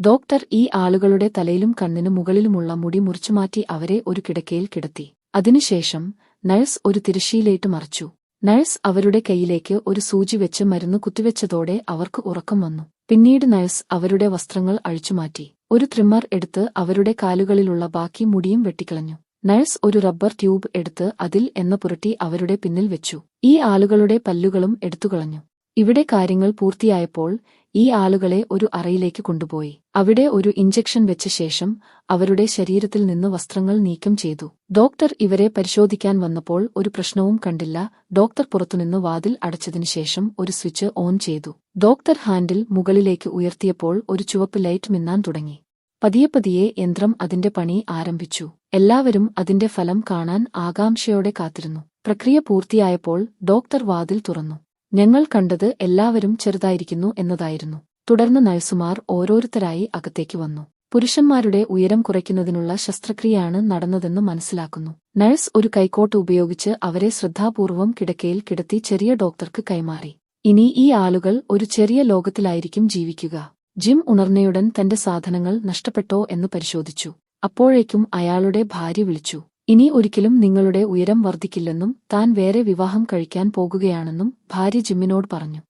Doctor ഈ ആളുകളുടെ തലയിലും കണ്ണിനു മുകളിലുമുള്ള മുടി മുറിച്ചുമാറ്റി അവരെ ഒരു കിടക്കയിൽ കിടത്തി. അതിനുശേഷം നഴ്സ് ഒരു തിരശ്ശീലേറ്റ് മറച്ചു. നഴ്സ് അവരുടെ കൈയിലേക്ക് ഒരു സൂചി വെച്ച് മരുന്ന് കുത്തിവെച്ചതോടെ അവർക്ക് ഉറക്കം വന്നു. പിന്നീട് നഴ്സ് അവരുടെ വസ്ത്രങ്ങൾ അഴിച്ചുമാറ്റി ഒരു ട്രിമ്മർ എടുത്ത് അവരുടെ കാലുകളിലുള്ള ബാക്കി മുടിയും വെട്ടിക്കളഞ്ഞു. നഴ്സ് ഒരു റബ്ബർ ട്യൂബ് എടുത്ത് അതിൽ എന്ന പുരട്ടി അവരുടെ പിന്നിൽ വെച്ചു. ഈ ആളുകളുടെ പല്ലുകളും എടുത്തുകളഞ്ഞു. ഇവിടെ കാര്യങ്ങൾ പൂർത്തിയായപ്പോൾ ഈ ആളുകളെ ഒരു അറയിലേക്ക് കൊണ്ടുപോയി. അവിടെ ഒരു ഇഞ്ചക്ഷൻ വെച്ച ശേഷം അവരുടെ ശരീരത്തിൽ നിന്ന് വസ്ത്രങ്ങൾ നീക്കം ചെയ്തു. ഡോക്ടർ ഇവരെ പരിശോധിക്കാൻ വന്നപ്പോൾ ഒരു പ്രശ്നവും കണ്ടില്ല. ഡോക്ടർ പുറത്തുനിന്ന് വാതിൽ അടച്ചതിനു ശേഷം ഒരു സ്വിച്ച് ഓൺ ചെയ്തു. ഡോക്ടർ ഹാൻഡിൽ മുകളിലേക്ക് ഉയർത്തിയപ്പോൾ ഒരു ചുവപ്പ് ലൈറ്റ് മിന്നാൻ തുടങ്ങി. പതിയെ പതിയെ യന്ത്രം അതിന്റെ പണി ആരംഭിച്ചു. എല്ലാവരും അതിന്റെ ഫലം കാണാൻ ആകാംക്ഷയോടെ കാത്തിരുന്നു. പ്രക്രിയ പൂർത്തിയായപ്പോൾ ഡോക്ടർ വാതിൽ തുറന്നു. ഞങ്ങൾ കണ്ടത് എല്ലാവരും ചെറുതായിരിക്കുന്നു എന്നതായിരുന്നു. തുടർന്ന് നഴ്സുമാർ ഓരോരുത്തരായി അകത്തേക്ക് വന്നു. പുരുഷന്മാരുടെ ഉയരം കുറയ്ക്കുന്നതിനുള്ള ശസ്ത്രക്രിയയാണ് നടന്നതെന്ന് മനസ്സിലാക്കുന്നു. നഴ്സ് ഒരു കൈക്കോട്ട് ഉപയോഗിച്ച് അവരെ ശ്രദ്ധാപൂർവം കിടക്കയിൽ കിടത്തി ചെറിയ ഡോക്ടർക്ക് കൈമാറി. ഇനി ഈ ആളുകൾ ഒരു ചെറിയ ലോകത്തിലായിരിക്കും ജീവിക്കുക. ജിം ഉണർന്നയുടൻ തന്റെ സാധനങ്ങൾ നഷ്ടപ്പെട്ടോ എന്ന് പരിശോധിച്ചു. അപ്പോഴേക്കും അയാളുടെ ഭാര്യ വിളിച്ചു. ഇനി ഒരിക്കലും നിങ്ങളുടെ ഉയരം വർദ്ധിക്കില്ലെന്നും താൻ വേറെ വിവാഹം കഴിക്കാൻ പോകുകയാണെന്നും ഭാര്യ ജിമ്മിനോട് പറഞ്ഞു.